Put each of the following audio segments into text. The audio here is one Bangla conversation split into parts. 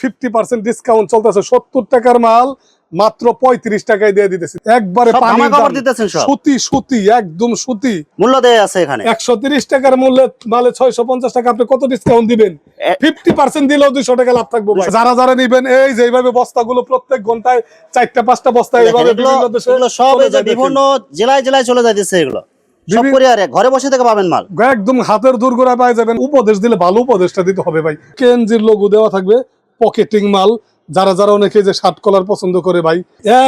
ফিফটি পার্সেন্ট ডিসকাউন্ট চলতেছে। সত্তর টাকার মাল মাত্র পঁয়ত্রিশ টাকায় দিয়ে দিতেছি। একবারে। সুতি সুতি একদম সুতি। মূল্য দেয় আছে এখানে? একশো তিরিশ টাকার মূল্যে মালে ছয়শো পঞ্চাশ টাকা। আপনি কত ডিসকাউন্ট দিবেন? ফিফটি পার্সেন্ট দিলেও দুইশো টাকা লাভ থাকব। যারা যারা নিবেন এই যে এইভাবে বস্তাগুলো প্রত্যেক ঘন্টায় চারটা পাঁচটা বস্তা এইভাবে সব। বিভিন্ন জেলায় জেলায় চলে যাইতেছে এগুলো। ঘরে বসে থেকে পাবেন মাল। একদম হাতের দুর্গরা পাই যাবেন। উপদেশ দিলে ভালো উপদেশটা দিতে হবে ভাই। কেনজির লোগো দেওয়া থাকবে। পকেটিং মাল যারা যারা অনেকে যে শার্ট কলার পছন্দ করে ভাই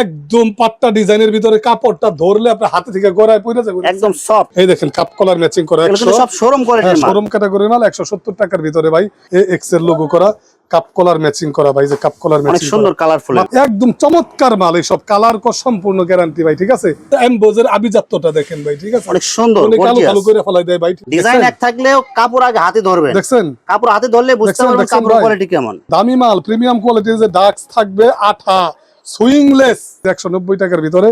একদম পাট্টা ডিজাইনের ভিতরে কাপড়টা ধরলে আপনার হাতে থেকে গড়ায় পড়ে যাবে একদম সব এই দেখেন কাপ কলার ম্যাচিং করা সব শোরুম করে শোরুম ক্যাটাগরি মাল একশো সত্তর টাকার ভিতরে ভাই এক্সের লোগো করা। কাপ কলার ম্যাচিং করা ভাই যে কাপ কলার অনেক ম্যাচিং সুন্দর কালারফুল একদম চমৎকার মাল এইসব কালার কো সম্পূর্ণ গ্যারান্টি ভাই ঠিক আছে? এমবোজের আবিজাত্তটা দেখেন ভাই ঠিক আছে? অনেক সুন্দর আলো gorgeous। করে ফেলাই দেয় ভাই ডিজাইন এক থাকলেও কাপড় আগে হাতে ধরবেন। দেখছেন? কাপড় হাতে ধরলে বুঝতে পারবেন ভাই? কোয়ালিটি কেমন। দামি মাল প্রিমিয়াম কোয়ালিটির যে ডাক্স থাকবে আঠা সুইংলেস একশো নব্বই টাকার ভিতরে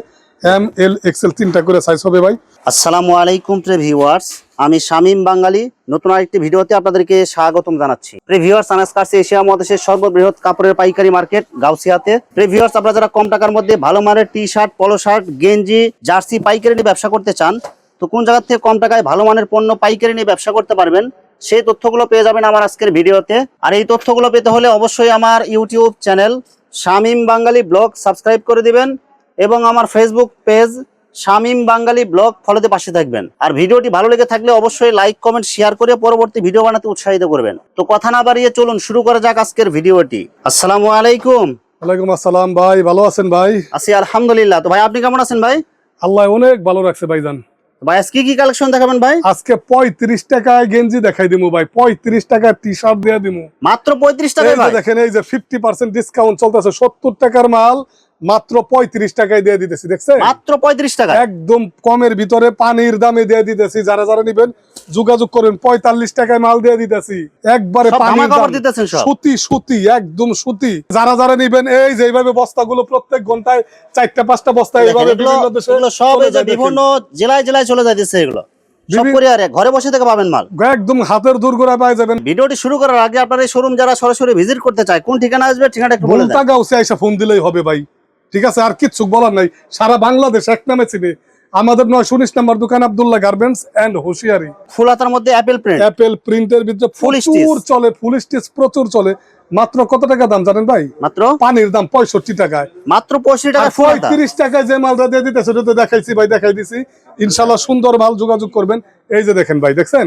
এম এল এক্সেল তিনটা করে সাইজ হবে ভাই। আসসালামু আলাইকুম প্রে ভিউয়ার্স আমি শামীম বাঙালি। নতুন আরেকটি ভিডিওতে আপনাদেরকে স্বাগতম জানাচ্ছি। প্রে ভিউয়ার্স আনাস এশিয়া মহাদেশের সর্ববৃহৎ কাপড়ের পাইকারি মার্কেট গাউসিয়াতে। প্রে ভিউয়ার্স আপনারা যারা কম টাকার মধ্যে ভালো মানের টি শার্ট পলো শার্ট গেঞ্জি, জার্সি পাইকারি নিয়ে ব্যবসা করতে চান, তো কোন জায়গা থেকে কম টাকায় ভালো মানের পণ্য পাইকারি নিয়ে ব্যবসা করতে পারবেন, সেই তথ্যগুলো পেয়ে যাবেন আমার আজকের ভিডিওতে। আর এই তথ্যগুলো পেতে হলে অবশ্যই আমার YouTube channel Shamim Bangali blog subscribe করে দিবেন। এবং আমার Facebook page Shamim Bangali blog ফলোতে পাশে থাকবেন। আর ভিডিওটি ভালো লেগে থাকলে অবশ্যই লাইক কমেন্ট শেয়ার করে পরবর্তী ভিডিও বানাতে উৎসাহিত করবেন। তো কথা না বাড়িয়ে চলুন শুরু করা যাক আজকের ভিডিওটি। আসসালামু আলাইকুম। ওয়ালাইকুম আসসালাম ভাই ভালো আছেন ভাই? আছি আলহামদুলিল্লাহ। তো ভাই আপনি কেমন আছেন ভাই? আল্লাহ অনেক ভালো রাখছে ভাইজান। ভাই আজকে কি কালেকশন দেখাবেন ভাই? আজকে পঁয়ত্রিশ টাকায় গেঞ্জি দেখাই দিমু ভাই পঁয়ত্রিশ টাকায় টি শার্ট দিয়ে দিমু। মাত্র পঁয়ত্রিশ এই টাকায় ভাই? দেখেন এই যে ফিফটি পার্সেন্ট ডিসকাউন্ট চলতেছে সত্তর টাকার মাল মাত্র পঁয়ত্রিশ টাকায় দিয়ে দিতেছি দেখছেন? মাত্র পঁয়ত্রিশ টাকা একদম কমের ভিতরে পানির দামে দিয়ে দিতেছি যারা যারা নিবেন যোগাযোগ করবেন পঁয়তাল্লিশ টাকায় মাল দিয়ে দিতেছি। একবারে পানির দাম। সুতি সুতি একদম সুতি। যারা যারা নিবেন এই যে এইভাবে বস্তাগুলো প্রত্যেক ঘন্টায় চারটা পাঁচটা বস্তা এইভাবে সব। বিভিন্ন জেলায় জেলায় চলে যাইতেছে এগুলো। ঘরে বসে থেকে পাবেন মাল। একদম হাতের দুর্গরা পাই যাবেন। ভিডিওটি শুরু করার আগে আপনার এই শোরুম যারা সরাসরি ভিজিট করতে চায় কোন ঠিকানা আসবে ঠিকানাটা একটু বলে আইসা ফোন দিলেই হবে ভাই। ঠিক আছে আর কিচ্ছু বলার নাই। সারা বাংলাদেশ এক নামে চিনি। আমাদের নয় উনিশ নাম্বার দোকান Abdullah garments and hosiery. Full হাতার মধ্যে অ্যাপেল প্রিন্ট অ্যাপেল প্রিন্টের ভিতরে প্রচুর চলে ফুল স্টিচ প্রচুর চলে। মাত্র কত টাকা দাম জানেন ভাই? মাত্র? পানির দাম পঁয়ষট্টি টাকায়। মাত্র পঁয়ষট্টি টাকা পঁয়ত্রিশ টাকায় যে মালটা দিয়ে দিতেছে ওটা তো দেখাইছি ভাই দেখাই দিছি। ইনশাল্লাহ সুন্দর মাল যোগাযোগ করবেন। এই যে দেখেন ভাই দেখছেন?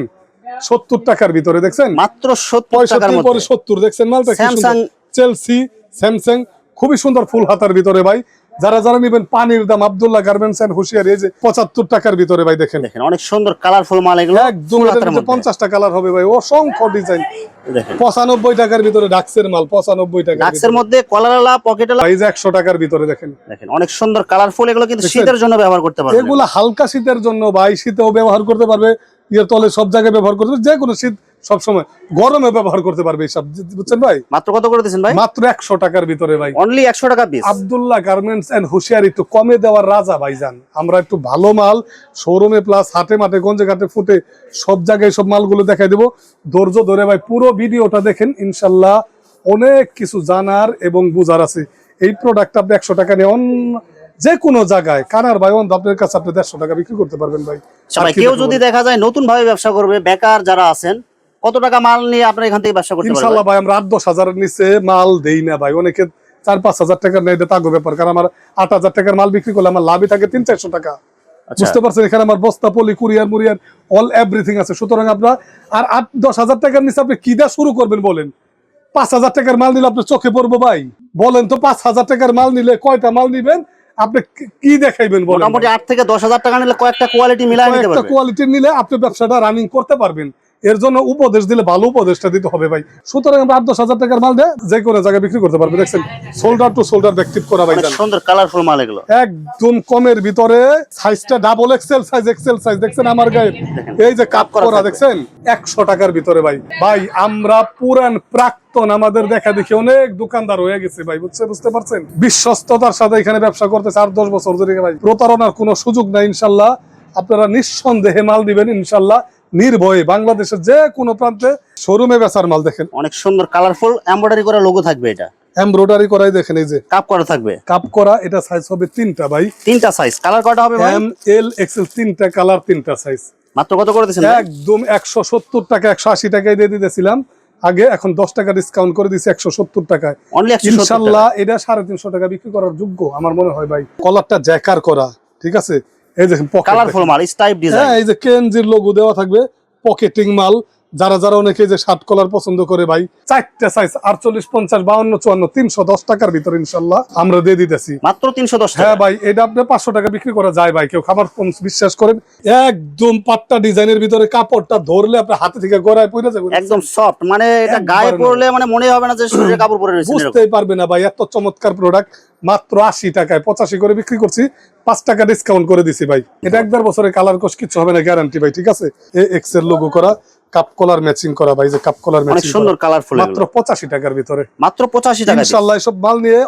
সত্তর টাকার ভিতরে দেখছেন? মাত্র পঁয়ষট্টি পরে মধ্যে। সত্তর দেখছেন মালটা সুন্দর। চেলসি স্যামসাং খুবই সুন্দর ফুল হাতার ভিতরে ভাই। যারা যারা নিবেন পানির দাম আব্দুল্লাহ গার্মেন্টস এন্ড হুশিয়ারি এই যে পঁচাত্তর টাকার ভিতরে ভাই দেখেন। দেখেন অনেক সুন্দর কালারফুল মাল এগুলো একদম ভিতরে মধ্যে। পঞ্চাশটা কালার হবে ভাই অসংখ্য ডিজাইন দেখেন। পঁচানব্বই টাকার ভিতরে ডাক্সের মাল পঁচানব্বই টাকা ডাক্সের মধ্যে কলারওয়ালা পকেটওয়ালা প্রাইস একশো টাকার ভিতরে দেখেন। দেখেন অনেক সুন্দর কালারফুল এগুলো কিন্তু শীতের জন্য ব্যবহার করতে পারবেন। এগুলো হালকা শীতের জন্য ভাই শীতেও ব্যবহার করতে পারবে ইয়ের তলে সব জায়গায় ব্যবহার করতে পারবে যে কোনো শীত সবসময় গরমে ব্যবহার করতে পারবে এইসব বুঝছেন ভাই? মাত্র কত করে দিচ্ছেন ভাই? মাত্র একশো টাকার ভিতরে ভাই। অনলি একশো টাকা piece Abdullah garments and hosiery একটু কমে দেওয়ার রাজা ভাইজান। আমরা একটু ভালো মাল শোরুমে প্লাস হাটে মাঠে গঞ্জে ঘাটে ফুটে সব জায়গায় সব মালগুলো দেখাই দেবো। ধৈর্য ধরে ভাই পুরো ভিডিওটা দেখেন ইনশাল্লাহ অনেক কিছু জানার এবং বুঝার আছে। এই প্রোডাক্ট আপনি একশো টাকা নিয়ে অন্য যে কোনো জায়গায় কানার ভাই অন্ত আপনার কাছে আপনি দেড়শো টাকা বিক্রি করতে পারবেন ভাই। আচ্ছা কেউ যদি দেখা যায় নতুন ভাবে ব্যবসা করবে বেকার যারা আছেন কত টাকা মাল নিয়ে আপনার এখান থেকে ব্যবসা করতে পারবেন? ইনশাল্লাহ ভাই আমরা আট দশ হাজারের নিচে মাল দেই না ভাই। অনেকে চার পাঁচ হাজার টাকার নেই এটা তাগো ব্যাপার। কারণ আমার আট হাজার টাকার মাল বিক্রি করলে আমার লাভই থাকে তিন চারশো টাকা। আচ্ছা। বুঝতে পারছেন? এখানে আমার বস্তা পলি কুরিয়ার মুরিয়ার অল এভরিথিং আছে। সুতরাং আপনার আর আট দশ হাজার টাকার নিচে আপনি কি দিয়ে শুরু করবেন বলেন? পাঁচ হাজার টাকার মাল নিলে আপনার চোখে পড়ব ভাই। বলেন তো পাঁচ হাজার টাকার মাল নিলে কয়টা মাল নিবেন? আপনি কি- দেখাইবেন বলেন মোটামুটি আট থেকে দশ হাজার টাকা নিলে কয়েকটা কোয়ালিটি মিলাই নিতে একটা পারবে কোয়ালিটি নিলে আপনি ব্যবসাটা রানিং করতে পারবেন। এর জন্য উপদেশ দিলে ভালো উপদেশটা দিতে হবে ভাই। সুতরাং আমরা আট দশ হাজার টাকার মাল দেয় যে কোনো জায়গায় বিক্রি করতে পারবে। দেখছেন শোল্ডার টু শোল্ডার ব্যক্তিত করা ভাই সুন্দর কালারফুল মাল এগুলো। একদম কমের ভিতরে সাইজটা double XL size XL size দেখছেন আমার গায়ে? এই যে কাপ করা দেখছেন? একশো টাকার ভিতরে ভাই। ভাই আমরা পুরান প্রাক্তন আমাদের দেখা দেখি অনেক দোকানদার হয়ে গেছে ভাই। বুঝছে বুঝতে পারছেন? বিশ্বস্ততার সাথে এখানে ব্যবসা করতেছে আর দশ বছর ধরে ভাই। প্রতারণার কোনো সুযোগ নাই ইনশাল্লাহ। আপনারা নিঃসন্দেহে মাল দিবেন ইনশাল্লাহ। নির্ভয়ে বাংলাদেশের যে কোনো প্রান্তে শোরুমে বেচার মাল দেখেন। অনেক সুন্দর কালারফুল এমব্রয়ডারি করা লোগো থাকবে এটা। এমব্রয়ডারি করাই দেখেন এই যে। কাপ করা থাকবে। কাপ করা এটা সাইজ হবে তিনটা ভাই। তিনটা সাইজ কালার কটা হবে ভাই? এম এল এক্সেল তিনটা কালার তিনটা সাইজ মাত্র কত করে দিচ্ছেন একদম একশো সত্তর টাকা একশো আশি টাকায় দিয়ে দিতেছিলাম। আগে এখন দশ টাকা ডিসকাউন্ট করে দিচ্ছি একশো সত্তর টাকায়। অনলি একশো ইনশাল্লাহ এটা সাড়ে তিনশো টাকা বিক্রি করার যোগ্য আমার মনে হয় ভাই। কলারটা জ্যাকার করা ঠিক আছে? এই দেখেন পকেট কালারফুল মাল স্টাইপ। ডিজাইন হ্যাঁ এই যে কেনজির লোগো দেওয়া থাকবে পকেটিং মাল যারা যারা অনেকে যে শার্ট কলার পছন্দ করে ভাই চারটা সাইজ আটচল্লিশ পঞ্চাশ বাউন্ন চুয়ান্ন তিনশো দশ টাকার ভিতরে ইনশাল্লাহ আমরা দিয়ে দিতেছি। মাত্র তিনশো দশ হ্যাঁ ভাই এটা আপনার পাঁচশো টাকা বিক্রি করা যায় ভাই কেউ খাবার বিশ্বাস করেন। একদম পাট্টা ডিজাইনের ভিতরে কাপড়টা ধরলে আপনার হাতে থেকে গড়ায় পড়ে যাবে একদম সফট মানে এটা গায়ে। পড়লে মানে মনে হবে না যে শরীরে কাপড় পরে রয়েছে বুঝতেই পারবে না ভাই এত চমৎকার প্রোডাক্ট মাত্র আশি টাকায় পঁচাশি করে বিক্রি করছি পাঁচ টাকা ডিসকাউন্ট করে দিছি ভাই। এটা একবার বছরে কালার কোশ কিছু হবে না গ্যারান্টি ভাই ঠিক আছে? এক্সের লোগো করা কাপ কলার ম্যাচিং করা ভাই যে কাপ কলার ম্যাচিং সুন্দর কালারফুল মাত্র পঁচাশি টাকার ভিতরে। মাত্র পঁচাশি টাকা মাল নিয়ে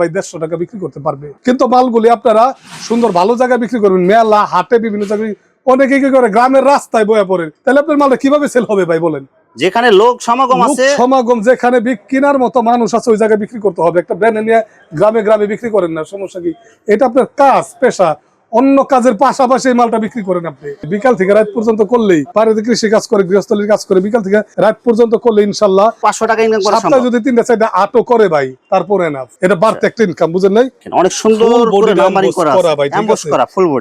ভাই দেড়শো টাকা বিক্রি করতে পারবে। কিন্তু মালগুলি আপনারা সুন্দর ভালো জায়গায় বিক্রি করবেন। মেলা হাটে বিভিন্ন জায়গায় অনেকে কি করে? গ্রামের রাস্তায় বয়ে পড়ে। তাহলে আপনার মালটা কীভাবে সেল হবে ভাই বলেন? যেখানে লোক সমাগম আছে সমাগম যেখানে কেনার মতো মানুষ আছে ওই জায়গায় বিক্রি করতে হবে। একটা ব্র্যান্ড নিয়ে গ্রামে গ্রামে বিক্রি করেন না। সমস্যা কি? এটা আপনার কাজ পেশা। অন্য কাজের পাশাপাশি এই মালটা বিক্রি করেন আপনি। বিকাল থেকে রাত পর্যন্ত করলেই বাড়িতে কৃষি কাজ করে গৃহস্থলীর কাজ করে বিকাল থেকে রাত পর্যন্ত করলে ইনশাল্লাহ পাঁচশো টাকা ইনকাম করা সপ্তাহে যদি তিনটা চারটা আটো করে ভাই তারপরে না। এটা বাড়তে একটা ইনকাম বুঝেন নাই? অনেক সুন্দর করে ভাই, ঠিক আছে?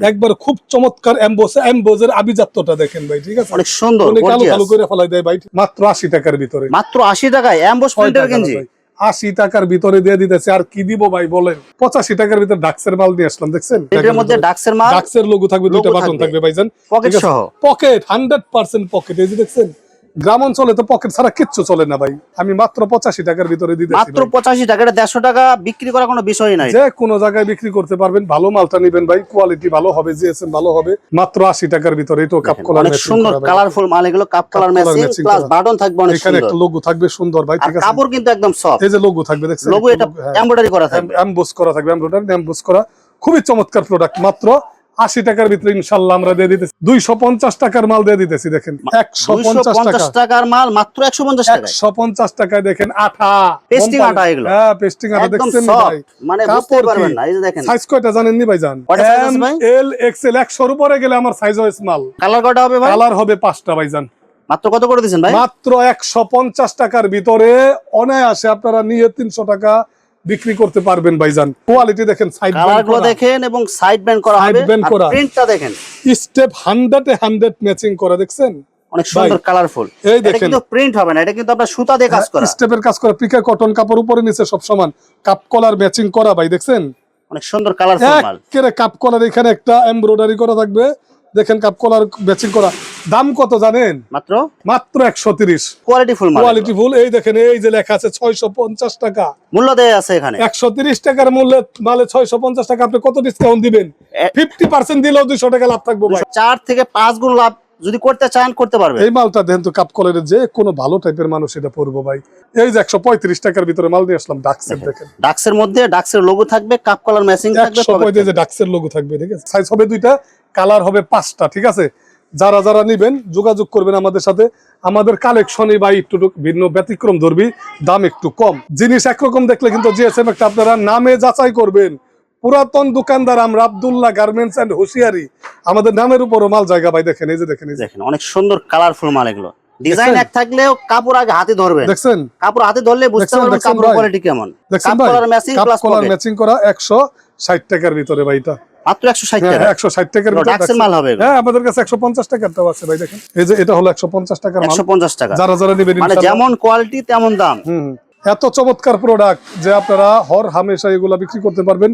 একবার খুব চমৎকার এমবোস এমবোজের আভিজাত্যটা দেখেন ভাই ঠিক আছে? অনেক সুন্দর কালো কালো করে ফেলাই দেয় ভাই মাত্র আশি টাকার ভিতরে। মাত্র আশি টাকায় এমবোস প্রিন্টার গেঞ্জি। আশি টাকার ভিতরে দিয়ে দিতেছে। আর কি দিব ভাই বলেন? পঁচাশি টাকার ভিতরে ডাক্সের মাল নিয়ে আসলাম দেখছেন? এটার মধ্যে ডাক্সের লঘু ডাক্সের লোগো থাকবে দুইটা বাসন বাটন থাকবে। থাকবে ভাইজান। পকেট সহ। পকেট হান্ড্রেড পার্সেন্ট পকেট এই যে দেখছেন? গ্রাম অঞ্চলে তো পকেট ছাড়া কিচ্ছু চলে না ভাই। আমি মাত্র পঁচাশি টাকার ভিতরে দিতেছি মাত্র পঁচাশি টাকা এটা দেড়শো টাকা বিক্রি করা কোনো বিষয় নাই। যে কোনো জায়গায় বিক্রি করতে পারবেন ভালো মালটা নিবেন ভাই কোয়ালিটি ভালো হবে জিএসএম ভালো হবে। মাত্র আশি টাকার ভিতরে এটাও কাপ কলার অনেক সুন্দর কালারফুল মাল এগুলো cup colour matching plus button থাকবে অনেক এখানে একটা লোগো থাকবে সুন্দর ভাই ঠিক আছে? কাপড় কিন্তু একদম সফট এই যে লোগো থাকবে দেখছেন? লোগো এটা। এমব্রয়ডারি করা থাকবে। এমবোস করা থাকবে এমব্রয়ডারি এমবোস করা। খুবই চমৎকার প্রোডাক্ট মাত্র আশি টাকার ভিতরে ইনশাল্লাহ আমরা দিয়ে দিতেছি। দুইশো পঞ্চাশ টাকার মাল দিয়ে দিতেছি দেখেন। একশো পঞ্চাশ টাকার মাল মাত্র একশো পঞ্চাশ একশো পঞ্চাশ টাকায় দেখেন আঠা। কোম্পানি- আঠা এগুলো। হ্যাঁ পেস্টিং আঠা দেখছেন ভাই? মানে কাপড় পারবেন না এই যে দেখেন। সাইজ কয়টা জানেন নি ভাই জান কয়টা ভাই? এল এক্সেল একশোর উপরে গেলে আমার সাইজ হয় স্মল কালার কটা হবে ভাই? কালার হবে পাঁচটা ভাইজান। মাত্র কত করে ভাই? মাত্র একশো পঞ্চাশ টাকার ভিতরে অনায়াসে আপনারা নিয়ে তিনশো টাকা বিক্রি করতে পারবেন ভাইজান। কোয়ালিটি দেখেন সাইডগুলো দেখেন এবং সাইড ব্যান্ড করা হবে। band করা। প্রিন্টটা দেখেন। স্টেপ হান্ড্রেড হান্ড্রেড ম্যাচিং করা দেখছেন? অনেক সুন্দর কালারফুল এই এটা দেখেন। কিন্তু প্রিন্ট হবে না এটা কিন্তু আপনার সুতা দিয়ে কাজ করা। স্টেপের কাজ করা পিকা কটন কাপড় উপরে নিচে সব সমান। কাপ কলার ম্যাচিং করা ভাই দেখছেন? অনেক সুন্দর কালারফুল মাল। কাপ কলার এখানে একটা এমব্রয়ডারি করা থাকবে। দেখেন কাপ কলার ম্যাচিং করা। দাম কত জানেন? মাত্র? মাত্র একশো তিরিশ। কোয়ালিটি ফুল কোয়ালিটি ফুল এই দেখেন এই যে লেখা আছে ছয়শো পঞ্চাশ টাকা। মূল্য দেয়া আছে এখানে। একশো তিরিশ টাকার মূল্যে মালে ছয়শো পঞ্চাশ টাকা। আপনি কত ডিসকাউন্ট দিবেন? ফিফটি পার্সেন্ট দিলেও দুইশো টাকা লাভ থাকব চার থেকে পাঁচ গুণ লাভ যদি করতে চান করতে পারবে এই মালটা দেন তো কাপ কলারের যে কোনো ভালো টাইপের মানুষ এটা পরবো ভাই। এই যে একশো পঁয়ত্রিশ টাকার ভিতরে মাল নিয়ে আসলাম ডাক্সের দেখেন। ডাক্সের মধ্যে ডাক্সের লোগো থাকবে কাপ কলার ম্যাচিং থাকবে ডাক্সের লোগো থাকবে। ঠিক আছে? সাইজ হবে দুইটা কালার হবে পাঁচটা ঠিক আছে? যারা যারা নিবেন যোগাযোগ করবেন আমাদের সাথে। আমাদের কালেকশনে বা একটু ভিন্ন ব্যতিক্রম ধরবি দাম একটু কম। জিনিস একরকম দেখলে কিন্তু জিএসএম একটা আপনারা নামে যাচাই করবেন। পুরাতন দোকানদার আমরা আব্দুল্লাহ গার্মেন্টস এন্ড হুশিয়ারি। আমাদের নামের উপরও মাল জায়গা ভাই দেখেন এই যে দেখেন দেখেন অনেক সুন্দর কালারফুল মাল এগুলো। ডিজাইন? এক থাকলেও কাপড় আগে হাতে ধরবেন। দেখছেন? কাপড় হাতে ধরলে বুঝতে পারবেন কাপড় কোয়ালিটি কেমন। দেখছেন ভাই? ম্যাচিং প্লাস কলার ম্যাচিং করা একশো ষাট টাকার ভিতরে ভাই এটা। মাত্র হ্যাঁ টাকা। একশো ষাট টাকার ভিতরে মাল হবে হ্যাঁ আমাদের কাছে আছে ভাই দেখেন। এই যে এটা হলো টাকার মাল। টাকা। যারা যারা নেবেন মানে যেমন কোয়ালিটি তেমন দাম। এত চমৎকার প্রোডাক্ট যে আপনারা হর হামেশা এগুলা বিক্রি করতে পারবেন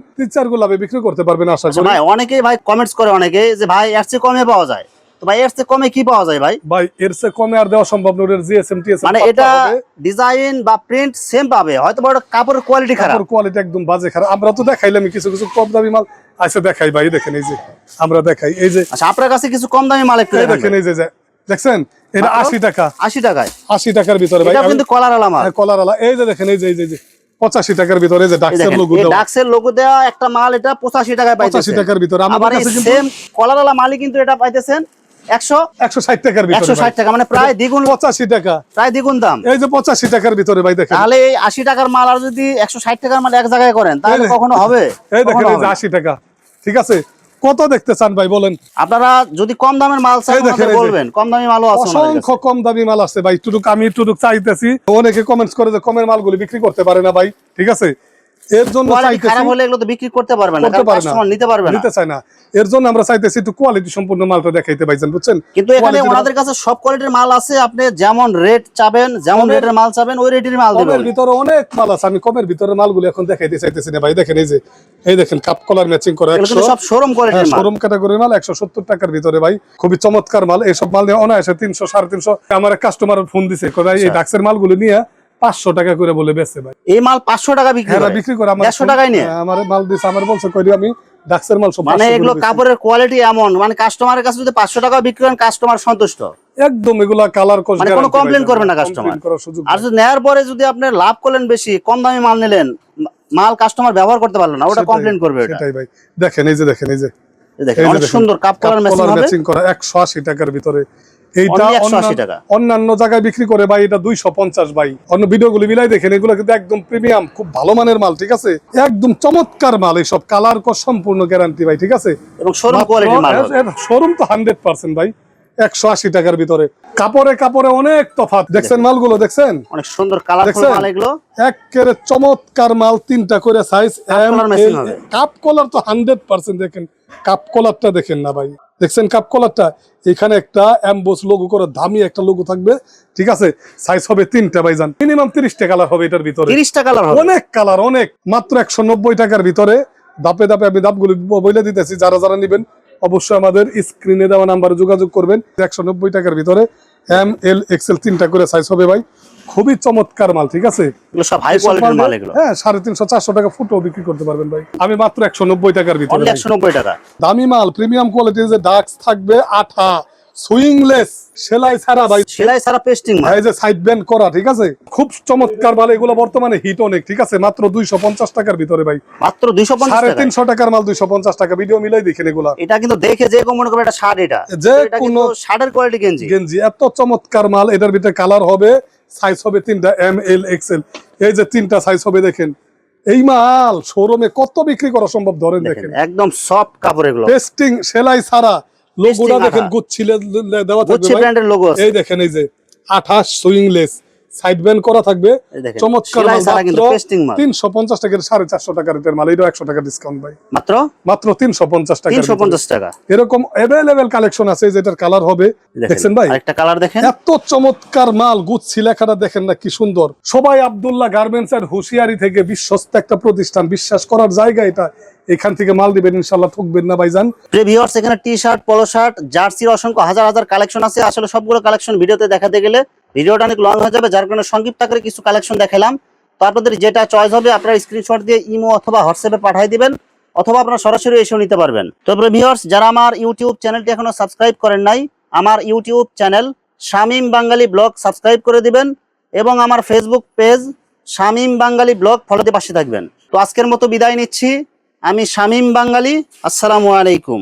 গুলাবে বিক্রি করতে পারবেন আশা আচ্ছা করি ভাই অনেকেই ভাই কমেন্টস করে অনেকে যে ভাই এর চেয়ে কমে পাওয়া যায়। তো ভাই এর চেয়ে কমে কি পাওয়া যায় ভাই? ভাই এর চেয়ে কমে আর দেওয়া সম্ভব নয় জিএসএম টিএসএম মানে এটা ডিজাইন বা প্রিন্ট সেম পাবে হয়তো বা কাপড়ের কোয়ালিটি খারাপ। কোয়ালিটি একদম বাজে খারাপ। আমরা তো দেখাইলাম কিছু কিছু কম দামি মাল আচ্ছা দেখাই ভাই দেখেন এই যে আমরা দেখাই। এই যে আচ্ছা আপনার কাছে কিছু কম দামি মাল একটু দেখেন এই যে দেখছেন? এটা মাত্র? আশি টাকা। আশি টাকায়। আশি টাকার ভিতরে ভাই। এটা কিন্তু কলার আলা মাল। হ্যাঁ, কলার আলা। এই যে দেখেন এই যে এই যে পঁচাশি টাকার ভিতরে যে লোগো দেওয়া। ডাক্সের লোগো দেওয়া একটা মাল এটা পঁচাশি টাকায় পঁচাশি টাকার ভিতরে। এই কাছে কিন্তু মালই কিন্তু এটা পাইতেছেন। একশো একশো ষাট টাকার একশো ষাট টাকা মানে প্রায় দ্বিগুণ পঁচাশি টাকা। প্রায় দ্বিগুণ দাম। এই যে পঁচাশি টাকার ভিতরে ভাই দেখেন। তাহলে এই আশি টাকার মাল আর যদি একশো ষাট টাকার মাল এক জায়গায় করেন তাহলে কখনো হবে? এই দেখেন এই যে আশি টাকা। ঠিক আছে? কত দেখতে চান ভাই বলেন। আপনারা যদি কম দামের মাল দেখেন, যে। বলবেন কম দামি মালও আছে অসংখ্য কম দামি মাল আছে ভাই টুটুক আমি টুটুক চাইতেছি। অনেকে কমেন্টস করে যে কমের মালগুলি বিক্রি করতে পারে না ভাই ঠিক আছে? এর জন্য খারাপ হলে এগুলো তো বিক্রি করতে পারবে না কাস্টমার নিতে পারবে না। নিতে চায় না। এর জন্য আমরা চাইতেছি একটু কোয়ালিটি সম্পূর্ণ মালটা দেখাইতে পাইছেন বুঝছেন? কিন্তু এখানে ওনাদের কাছে সব কোয়ালিটির মাল আছে আপনি যেমন রেট চাবেন যেমন রেটের মাল চাবেন ওই রেটের মাল কমের ভিতরে অনেক মাল আছে আমি কমের ভিতরে মালগুলো এখন দেখাইতে চাইতেছি না ভাই। দেখেন এই যে এই দেখেন কাপ কলার ম্যাচিং করে এগুলো একশো। সব শোরুম কোয়ালিটির মাল। শোরুম ক্যাটাগরির মাল একশো সত্তর টাকার ভিতরে ভাই। খুবই চমৎকার মাল এইসব মাল নিয়ে অনায়াসে তিনশো সাড়ে তিনশো। আমার কাস্টমার ফোন দিছে কোথায় আচ্ছা। এই ডাক্সের মালগুলো নিয়ে পাঁচশো টাকা করে বলে ভাই। এই মাল পাঁচশো টাকা বিক্রি হ্যাঁ বিক্রি করে আমার দেড়শো টাকায় নিয়ে হ্যাঁ, আমার মাল দিছে আমার বলছে করি আমি ডাক্সের মাল সব মানে এগুলো কাপড়ের কোয়ালিটি এমন মানে কাস্টমারের কাছে যদি পাঁচশো টাকা বিক্রি করেন কাস্টমার সন্তুষ্ট। একদম এগুলা কালার কোর্স মানে কোনো complaint করবে না customer। আর যদি নেওয়ার পরে যদি আপনি লাভ করলেন বেশি কম দামি মাল নিলেন মাল কাস্টমার ব্যবহার করতে পারল না ওটা কমপ্লেন করবে সেটাই ভাই। দেখেন এই যে দেখেন এই যে। দেখেন অনেক সুন্দর কাপ কলার ম্যাচিং করা একশো আশি টাকার ভিতরে এইটা Only 180 অন্যান্য- টাকা। অন্যান্য জায়গায় বিক্রি করে ভাই এটা দুইশো পঞ্চাশ ভাই। অন্য ভিডিওগুলি মিলাই দেখেন এগুলো কিন্তু একদম প্রিমিয়াম খুব ভালো মানের মাল ঠিক আছে? একদম চমৎকার মাল এইসব কালার সম্পূর্ণ গ্যারান্টি ভাই ঠিক আছে? এবং শোরুম মাল শোরুম তো হান্ড্রেড পার্সেন্ট ভাই। একশো আশি টাকার ভিতরে। কাপড়ে কাপড়ে অনেক তফাৎ। দেখছেন মালগুলো দেখছেন? অনেক সুন্দর কালারফুল দেখছেন? মাল এগুলো। একেবারে চমৎকার মাল তিনটা করে সাইজ কাপ কলার তো হান্ড্রেড পার্সেন্ট দেখেন। কাপ কলারটা দেখেন না ভাই। দেখছেন কাপ কলারটা এখানে একটা অ্যাম্বোস লোগো করে দামি একটা লোগো থাকবে। ঠিক আছে? সাইজ হবে তিনটা ভাইজান। মিনিমাম তিরিশটা কালার হবে এটার ভিতরে। তিরিশটা কালার অনেক কালার অনেক। মাত্র একশো নব্বই টাকার ভিতরে। দাপে দাপে আমি দাপগুলি বলে দিতেছি যারা যারা নেবেন অবশ্যই আমাদের স্ক্রিনে দেওয়া নাম্বারে যোগাযোগ করবেন। একশো নব্বই টাকার ভিতরে এম এল এক্সেল তিনটা করে সাইজ হবে ভাই। খুবই চমৎকার মাল ঠিক আছে? হ্যাঁ সাড়ে তিনশো চারশো টাকা ফুটো বিক্রি করতে পারবেন ভাই। আমি মাত্র একশো নব্বই টাকার ভিতরে একশো নব্বই টাকা। দামি মাল প্রিমিয়াম কোয়ালিটির যে ডাক্স থাকবে আঠা। সুইংলেস সেলাই ছাড়া ভাই। সেলাই সারা পেস্টিং এই যে সাইড ব্যান্ড করা ঠিক আছে? খুব চমৎকার মাল এগুলো বর্তমানে হিট অনেক ঠিক আছে? মাত্র দুইশো পঞ্চাশ টাকার ভিতরে ভাই। মাত্র দুইশো পঞ্চাশ সাড়ে টাকা তিনশো টাকার মাল দুইশো পঞ্চাশ টাকা। ভিডিও মিলাই দেখেন এগুলা। এটা কিন্তু দেখে যে কেউ মনে করবে এটা শার্ট এটা। যে কোনো- শার্টের কোয়ালিটি গেঞ্জি। গেঞ্জি এত চমৎকার মাল এটার ভিতরে কালার হবে সাইজ হবে তিনটা এম এল এক্সেল এই যে তিনটা সাইজ হবে দেখেন। এই মাল শোরুমে কত বিক্রি করা সম্ভব ধরেন দেখেন একদম সফট কাপড় এগুলো। পেস্টিং সেলাই ছাড়া লোগোটা দেখেন। গুচ্ছিলে দেওয়া থাকবে ব্র্যান্ডের লোগো আছে। এই দেখেন এই যে আঠাশ সুইংলেস সাইড ব্যান্ড করা থাকবে। চমৎকার। তিনশো পঞ্চাশ টাকার সাড়ে চারশো টাকার রেটের মাল। এটাও একশো টাকা ডিসকাউন্ট ভাই। মাত্র? মাত্র তিনশো পঞ্চাশ টাকা তিনশো পঞ্চাশ টাকা। এরকম অ্যাভেলেবেল কালেকশন আছে যেটার কালার হবে। দেখছেন ভাই? আরেকটা কালার দেখেন। এত চমৎকার মাল গুচ্ছি লেখাটা দেখেন না কি সুন্দর। সবাই আবদুল্লাহ গার্মেন্টস এর হুঁশিয়ারি থেকে বিশ্বস্ত একটা প্রতিষ্ঠান। বিশ্বাস করার জায়গা এটা। এখান থেকে মাল দিবেন ইনশাল্লাহ ঠকবেন না ভাইজান। প্রিভিউয়ার্স এখানে টি শার্ট পলো শার্ট জার্সির অসংখ্য হাজার হাজার কালেকশন আছে। আসলে সবগুলো কালেকশন ভিডিওতে দেখাতে গেলে ভিডিওটা অনেক লং হয়ে যাবে। যার কারণে সংক্ষিপ্ত আকারে কিছু কালেকশন দেখালাম। তো আপনাদের যেটা চয়েস হবে, আপনারা স্ক্রিনশট দিয়ে ইমো অথবা হোয়াটসঅ্যাপে পাঠিয়ে দিবেন, অথবা আপনারা সরাসরি এসেও নিতে পারবেন। তো ভিউয়ার্স যারা আমার ইউটিউব চ্যানেলটি এখনও সাবস্ক্রাইব করেন নাই, আমার YouTube channel Shamim Bangali blog subscribe করে দিবেন এবং আমার Facebook page Shamim Bangali blog ফলোতে পাশে থাকবেন। তো আজকের মতো বিদায় নিচ্ছি। আমি শামীম বাঙালি আসসালামু আলাইকুম।